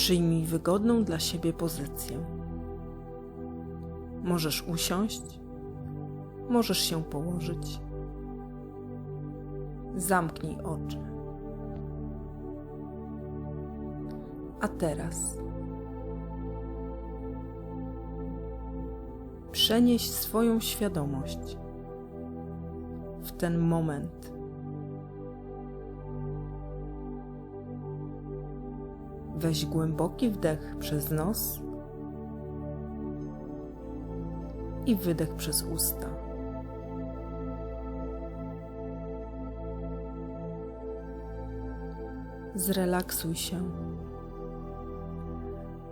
Przyjmij wygodną dla siebie pozycję. Możesz usiąść, możesz się położyć. Zamknij oczy. A teraz przenieś swoją świadomość w ten moment. Weź głęboki wdech przez nos i wydech przez usta. Zrelaksuj się.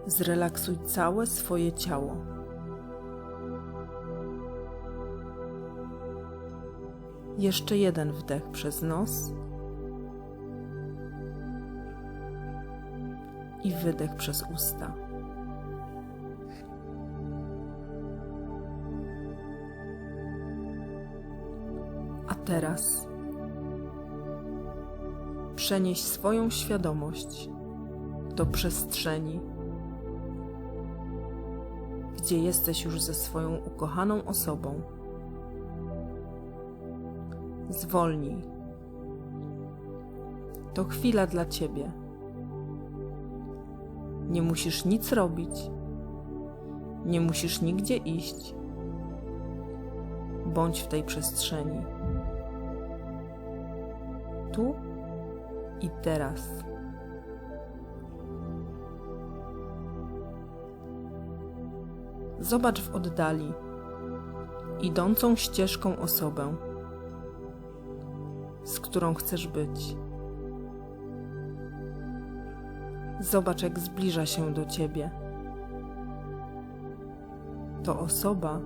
Zrelaksuj całe swoje ciało. Jeszcze jeden wdech przez nos i wydech przez usta. A teraz przenieś swoją świadomość do przestrzeni, gdzie jesteś już ze swoją ukochaną osobą. Zwolnij. To chwila dla ciebie. Nie musisz nic robić. Nie musisz nigdzie iść. Bądź w tej przestrzeni. Tu i teraz. Zobacz w oddali idącą ścieżką osobę, z którą chcesz być. Zobacz, jak zbliża się do ciebie. To osoba,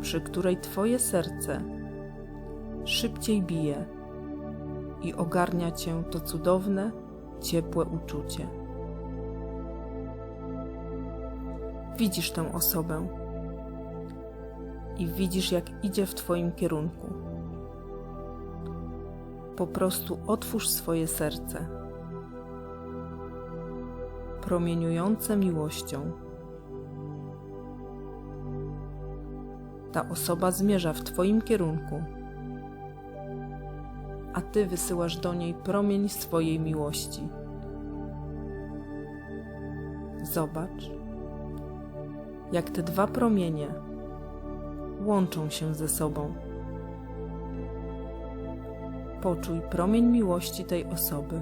przy której twoje serce szybciej bije i ogarnia cię to cudowne, ciepłe uczucie. Widzisz tę osobę i widzisz, jak idzie w Twoim kierunku. Po prostu otwórz swoje serce, promieniujące miłością. Ta osoba zmierza w Twoim kierunku a Ty wysyłasz do niej promień swojej miłości. Zobacz, jak te dwa promienie łączą się ze sobą. Poczuj promień miłości tej osoby.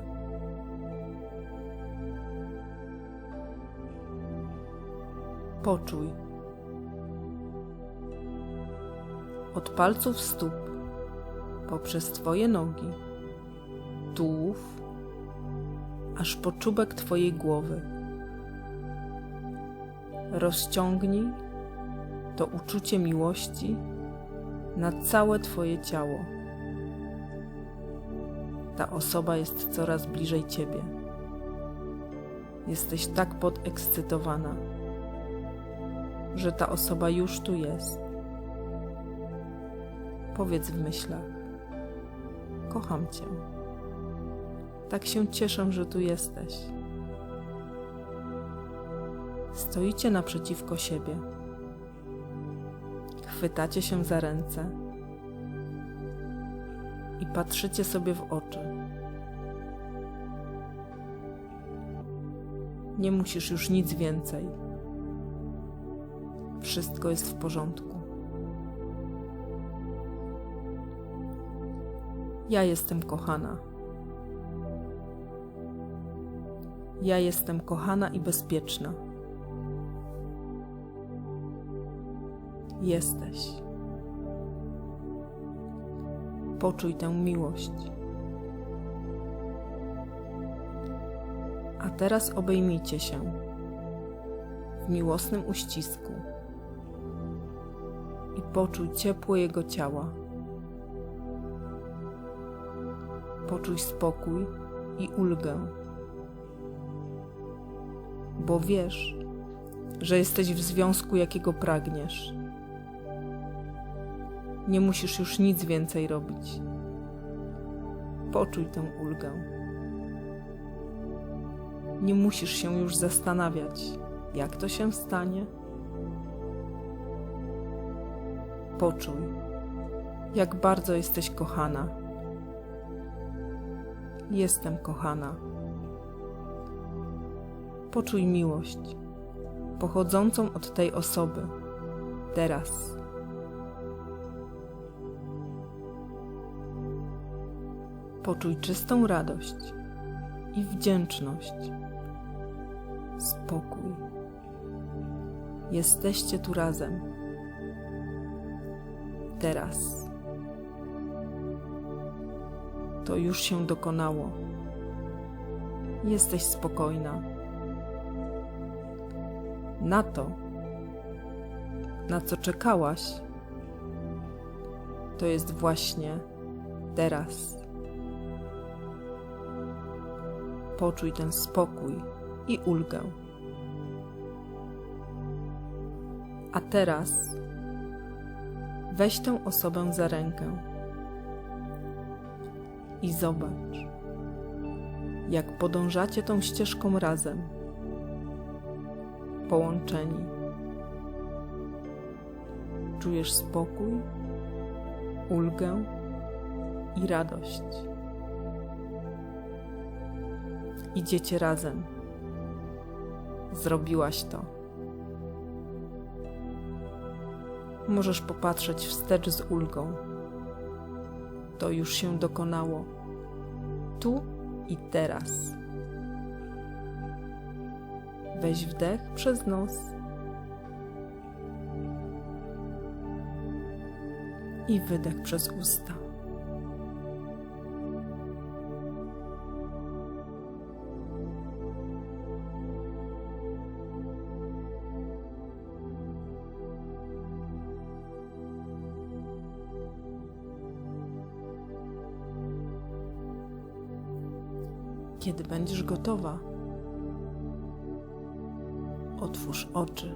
Poczuj od palców stóp poprzez Twoje nogi, tułów, aż po czubek Twojej głowy. Rozciągnij to uczucie miłości na całe Twoje ciało. Ta osoba jest coraz bliżej Ciebie. Jesteś tak podekscytowana, że ta osoba już tu jest. Powiedz w myślach. Kocham Cię. Tak się cieszę, że tu jesteś. Stoicie naprzeciwko siebie. Chwytacie się za ręce i patrzycie sobie w oczy. Nie musisz już nic więcej. Wszystko jest w porządku. Ja jestem kochana. Ja jestem kochana i bezpieczna. Jesteś. Poczuj tę miłość. A teraz obejmijcie się w miłosnym uścisku poczuj ciepło jego ciała. poczuj spokój i ulgę, bo wiesz, że jesteś w związku, jakiego pragniesz. Nie musisz już nic więcej robić. Poczuj tę ulgę. Nie musisz się już zastanawiać, jak to się stanie. Poczuj, jak bardzo jesteś kochana. Jestem kochana. Poczuj miłość pochodzącą od tej osoby teraz. Poczuj czystą radość i wdzięczność, spokój. Jesteście tu razem. Teraz. To już się dokonało. Jesteś spokojna. Na to, na co czekałaś, to jest właśnie teraz. Poczuj ten spokój i ulgę. A teraz weź tę osobę za rękę i zobacz, jak podążacie tą ścieżką razem, połączeni. Czujesz spokój, ulgę i radość. Idziecie razem. Zrobiłaś to. Możesz popatrzeć wstecz z ulgą. To już się dokonało. Tu i teraz. Weź wdech przez nos i wydech przez usta. Kiedy będziesz gotowa, otwórz oczy.